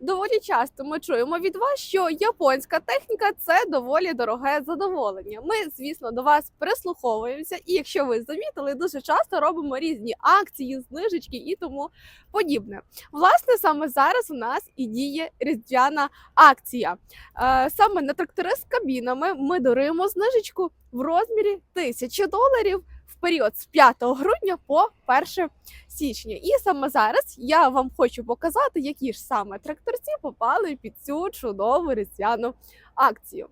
Доволі часто ми чуємо від вас, що японська техніка це доволі дороге задоволення. Ми, звісно, до вас прислуховуємося, і якщо ви замітили, дуже часто робимо різні акції, знижечки і тому подібне. Власне, саме зараз у нас і діє різдвяна акція. Е, Саме на трактори з кабінами ми даруємо знижечку в розмірі 1000 доларів період з 5 грудня по 1 січня. І саме зараз я вам хочу показати, які ж саме тракторці попали під цю чудову різдвяну акцію.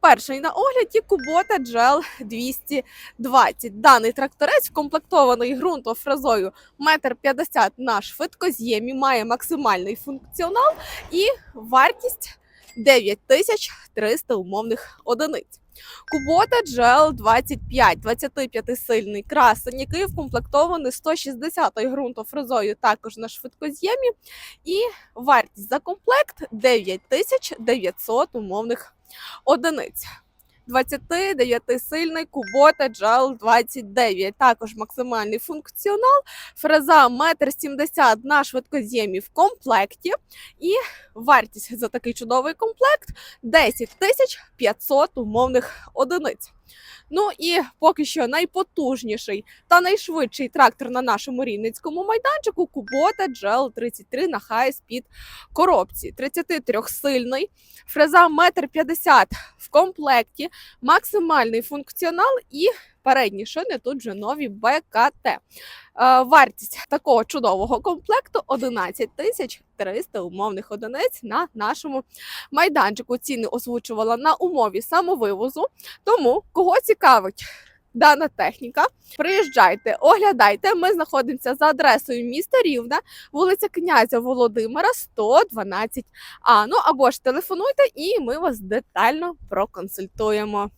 Перший на огляді Kubota GL 220. Даний тракторець вкомплектований ґрунтофрезою 1,50 м на швидкоз'ємі, має максимальний функціонал і вартість 9300 умовних одиниць. Кубота GL 25, 25-сильний красень, який вкомплектований 160 ґрунтофрезою також на швидкоз'ємі. І вартість за комплект 9900 умовних одиниць. 29-сильний Кубота джал 29, також максимальний функціонал, фреза 1,70 м на швидкоз'ємі в комплекті. І вартість за такий чудовий комплект 10 500 умовних одиниць. Ну і поки що найпотужніший та найшвидший трактор на нашому рівненському майданчику Кубота GL 33 на High Speed коробці. 33-сильний, фреза 1,50 м в комплекті, максимальний функціонал і передні шини тут вже нові БКТ. Е, Вартість такого чудового комплекту 11 тисяч 300 умовних одиниць на нашому майданчику. Ціни озвучувала на умові самовивозу. Тому кого цікавить дана техніка, приїжджайте, оглядайте. Ми знаходимося за адресою міста Рівне, вулиця князя Володимира, 112 А. Ну або ж телефонуйте, і ми вас детально проконсультуємо.